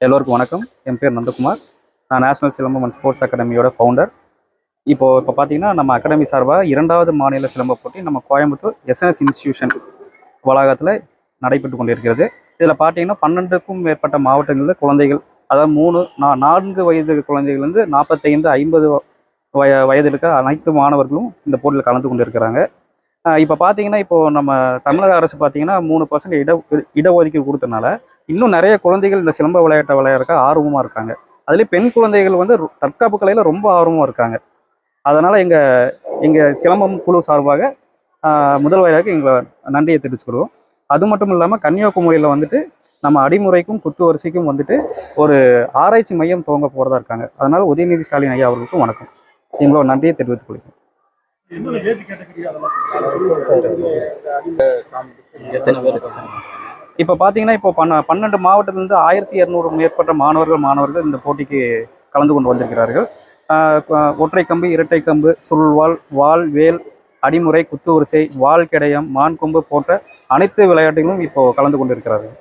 எல்லோருக்கும் வணக்கம். என் பேர் நந்தகுமார். நான் நேஷனல் சிலம்பம் அண்ட் ஸ்போர்ட்ஸ் அகாடமியோட ஃபவுண்டர் இப்போ இப்போ பார்த்தீங்கன்னா நம்ம அகாடமி சார்பாக இரண்டாவது மாநில சிலம்ப போட்டி நம்ம கோயம்புத்தூர் எஸ்என்எஸ் இன்ஸ்டியூஷன் வளாகத்தில் நடைபெற்று கொண்டிருக்கிறது. இதில் பார்த்தீங்கன்னா பன்னெண்டுக்கும் மேற்பட்ட மாவட்டங்களில் குழந்தைகள் அதாவது மூணு நா நான்கு வயது குழந்தைகள்லேருந்து நாற்பத்தைந்து ஐம்பது வய வயது இருக்க அனைத்து மாணவர்களும் இந்த போட்டியில் கலந்து கொண்டிருக்கிறாங்க. இப்போ பார்த்தீங்கன்னா இப்போது நம்ம தமிழக அரசு பார்த்தீங்கன்னா மூணு பர்சன்ட் இட இடஒதுக்கீடு கொடுத்தனால இன்னும் நிறைய குழந்தைகள் இந்த சிலம்ப விளையாட்டை விளையாடுறக்க ஆர்வமாக இருக்காங்க. அதுலேயும் பெண் குழந்தைகள் வந்து ரொ- தற்காப்பு கலையில் ரொம்ப ஆர்வமாக இருக்காங்க. அதனால் எங்கள் எங்கள் சிலம்பம் குழு சார்பாக முதல்வராக எங்களை நன்றியை தெரிவிச்சுக்கிறோம் அது மட்டும் இல்லாமல் கன்னியாகுமரியில் வந்துட்டு நம்ம அடிமுறைக்கும் குத்து வரிசைக்கும் வந்துட்டு ஒரு ஆராய்ச்சி மையம் துவங்க போகிறதா இருக்காங்க. அதனால் உதயநிதி ஸ்டாலின் ஐயா அவர்களுக்கும் வணக்கம். எங்களோட நன்றியை தெரிவித்துக் கொள்கிறேன் இப்போ பார்த்தீங்கன்னா இப்போ பன்ன பன்னெண்டு மாவட்டத்திலிருந்து ஆயிரத்தி இரநூறு மேற்பட்ட மாணவர்கள் மாணவர்கள் இந்த போட்டிக்கு கலந்து கொண்டு வந்திருக்கிறார்கள். ஒற்றை கம்பு இரட்டை கம்பு சுல்வாள் வாள் வேல் அடிமுறை குத்து வரிசை வாள் கிடையம் மான் கொம்பு போன்ற அனைத்து விளையாட்டுகளும் இப்போ கலந்து கொண்டிருக்கிறார்கள்.